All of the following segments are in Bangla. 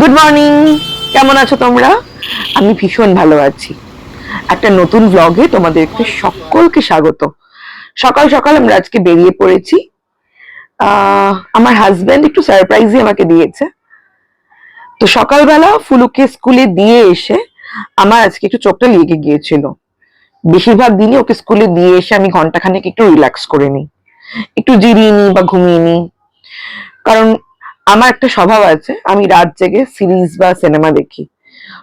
গুড মর্নিং কেমন আছো তোমরা? আমি ভীষণ ভালো আছি। একটা নতুন ব্লগে তোমাদেরকে সকলকে স্বাগত। সকাল সকাল আমরা আজকে বেরিয়ে পড়েছি। আমার হাজবেন্ড একটু সারপ্রাইজই আমাকে দিয়েছে। তো সকালবেলা ফুলুকে স্কুলে দিয়ে এসে আমার আজকে একটু চোখটা লেগে গিয়েছিল। বেশিরভাগ দিনই ওকে স্কুলে দিয়ে এসে আমি ঘন্টাখানেক একটু রিল্যাক্স করে নিই। একটু জিরিয়ে নিই বা ঘুমিয়ে নিই। কারণ আমার একটা স্বভাব আছে, আমি রাত জেগে সিরিজ বা সিনেমা দেখি।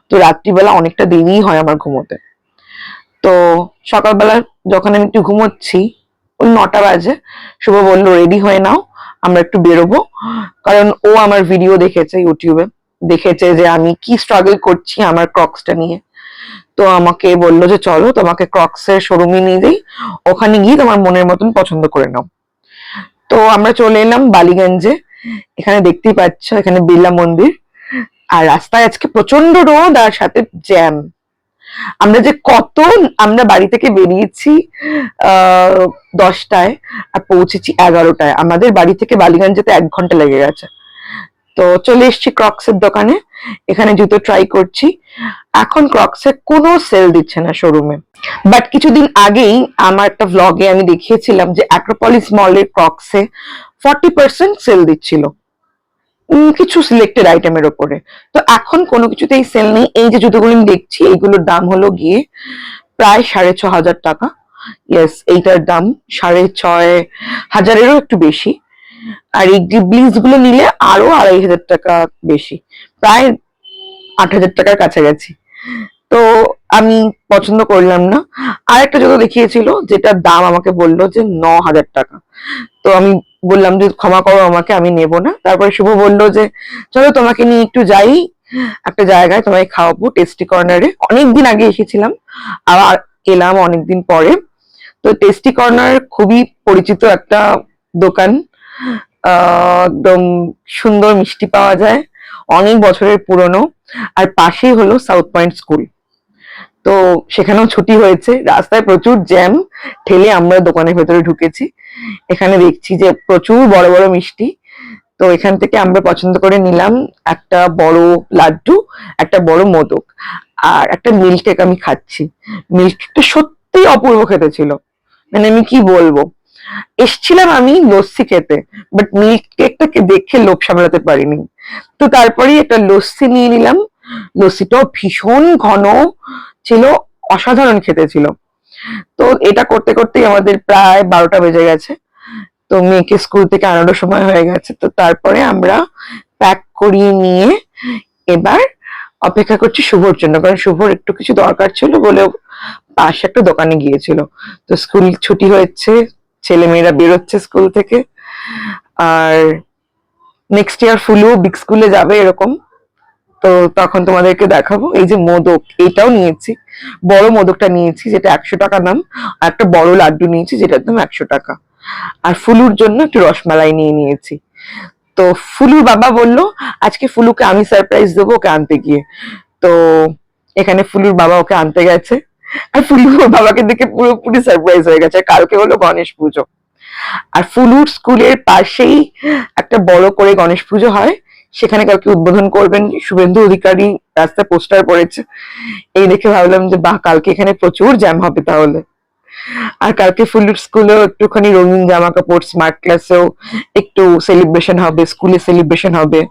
তো রাত্রিবেলা অনেকটা দেরিই হয় আমার ঘুমোতে। তো সকালবেলা যখন আমি একটু ঘুমোচ্ছি, ওই নটা বাজে, শুভ বলল রেডি হয়ে নাও, আমরা একটু বেরোবো। কারণ ও আমার ভিডিও দেখেছে ইউটিউবে দেখেছে যে আমি কি স্ট্রাগল করছি আমার ক্রক্সটা নিয়ে। তো আমাকে বলল যে, চলো, তোমাকে ক্রক্সের শোরুমে নিয়ে যাই, ওখানে গিয়ে তোমার মনের মতন পছন্দ করে নাও। তো আমরা চলে এলাম বালিগঞ্জে। এখানে দেখতেই পাচ্ছ, এখানে বিড়লা মন্দির। আর রাস্তায় আজকে প্রচণ্ড রোদ আর সাথে জ্যাম। আমরা যে কত, আমরা বাড়ি থেকে বেরিয়েছি দশটায় আর পৌঁছেছি এগারোটায়। আমাদের বাড়ি থেকে বালিগঞ্জ যেতে এক ঘণ্টা লেগে গেছে। তো চলে এসেছি ক্রক্সের দোকানে। এখানে জুতো ট্রাই করছি। এখন ক্রক্সে কোনো সেল দিচ্ছে না শোরুমে বাট কিছুদিন আগেই আমার একটা ভ্লগে আমি দেখিয়েছিলাম যে অ্যাক্রোপলিস মলের ক্রক্সে ফর্টি পার্সেন্ট সেল দিচ্ছিল। কিছু সিলেক্টেড আইটেমের ওপরে। তো এখন কোনো কিছুতেই সেল নেই। এই যে জুতোগুলো আমি দেখছি, এইগুলোর দাম হলো গিয়ে প্রায় সাড়ে ছ হাজার টাকা। ইয়েস এইটার দাম সাড়ে ছয় হাজারেরও একটু বেশি। আর এই গ্লিবলিসগুলো নিলে আরও আড়াই হাজার টাকা বেশি। প্রায় আট হাজার টাকার কাছাকাছি। তো আমি পছন্দ করলাম না। আর একটা জুতো দেখিয়েছিল, যেটার দাম আমাকে বলল যে ন হাজার টাকা। তো আমি বললাম যে ক্ষমা করো আমাকে, আমি নেব না। তারপরে শুভ বলল যে, চলো তোমাকে নিয়ে একটু যাই। একটা জায়গায় তোমায় খাওয়াবো টেস্টি কর্নারে অনেকদিন আগে এসেছিলাম, আবার এলাম অনেকদিন পরে। তো টেস্টি কর্নার খুবই পরিচিত একটা দোকান। একদম সুন্দর মিষ্টি পাওয়া যায়, অনেক বছরের পুরনো। আর পাশেই হলো সাউথ পয়েন্ট স্কুল তো সেখানেও ছুটি হয়েছে। রাস্তায় প্রচুর জ্যাম ঠেলে আমরা দোকানের ভেতরে ঢুকেছি। এখানে দেখছি যে প্রচুর বড় বড় মিষ্টি। তো এখান থেকে আমরা পছন্দ করে নিলাম একটা বড় লাড্ডু, একটা বড় মোদক আর একটা মিল্ক কেক আমি খাচ্ছি। মিল্ক কেকটা সত্যি অপূর্ব খেতে ছিল। মানে আমি কি বলব? এসছিলাম আমি লস্যি খেতে বাট মিল্ক কেকটাকে দেখে লোভ সামলাতে পারিনি। তো তারপরেই একটা লস্যি নিয়ে নিলাম। লস্যিটাও ভীষণ ঘন ছিল, অসাধারণ খেতে ছিল। তো এটা করতে করতেই আমাদের প্রায় বারোটা বেজে গেছে। তো মেয়েকে স্কুল থেকে আনানোর সময় হয়ে গেছে। তো তারপরে আমরা প্যাক করিয়ে নিয়ে এবার অপেক্ষা করছি শুভর জন্য। কারণ শুভর একটু কিছু দরকার ছিল বলে পাশে একটা দোকানে গিয়েছিল। তো স্কুল ছুটি হয়েছে ছেলে মেয়েরা বেরোচ্ছে স্কুল থেকে। আর নেক্সট ইয়ার ফুলও বিগ স্কুলে যাবে এরকম। তো তখন তোমাদেরকে দেখাবো। এই যে মোদক, এটাও নিয়েছি। বড় মোদকটা নিয়েছি, যেটা একশো টাকা দাম। আর একটা বড় লাড্ডু নিয়েছি, যেটার দাম একশো টাকা। আর ফুলুর জন্য একটু রসমালাই নিয়ে নিয়েছি। তো ফুলুর বাবা বলল, আজকে ফুলুকে আমি সারপ্রাইজ দেবো ওকে আনতে গিয়ে। তো এখানে ফুলুর বাবা ওকে আনতে গেছে। আর ফুলুর বাবাকে দেখে পুরোপুরি সারপ্রাইজ হয়ে গেছে। কালকে হলো গণেশ পুজো। আর ফুলুর স্কুলের পাশেই একটা বড় করে গণেশ পুজো হয়। সেখানে কালকে উদ্বোধন করবেন। শুভেন্দু অধিকারী রাস্তায় পোস্টার পড়েছে। এই দেখে ভাবলাম যে, বাহ, কালকে এখানে প্রচুর জ্যাম হবে তাহলে। আর কালকে ফুলুর স্কুলেও একটুখানি রঙিন জামা কাপড় স্মার্ট ক্লাসেও একটু সেলিব্রেশন হবে, স্কুলে সেলিব্রেশন হবে।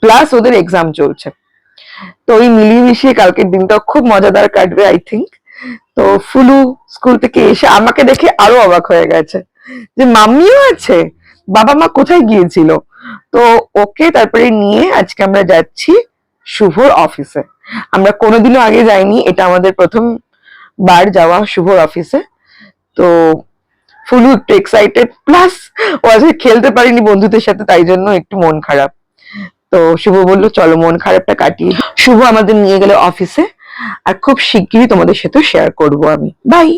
প্লাস ওদের এক্সাম চলছে। তো ওই মিলিয়ে মিশিয়ে কালকের দিনটা খুব মজাদার কাটবে আই থিঙ্ক তো ফুলু স্কুল থেকে এসে আমাকে দেখে আরও অবাক হয়ে গেছে। যে, মাম্মিও আছে? বাবা মা কোথায় গিয়েছিল? তো ওকে তারপরে নিয়ে আজকে আমরা যাচ্ছি শুভর অফিসে। আমরা কোনোদিনও আগে যাইনি, এটা আমাদের প্রথম বার যাওয়া শুভর অফিসে। তো ফুলু একটু এক্সাইটেড প্লাস ও আজকে খেলতে পারিনি বন্ধুদের সাথে, তাই জন্য একটু মন খারাপ। তো শুভ বলল, চলো, মন খারাপটা কাটিয়ে শুভ আমাদের নিয়ে গেলে অফিসে, আর খুব শিগগিরই তোমাদের সাথে শেয়ার করব আমি। বাই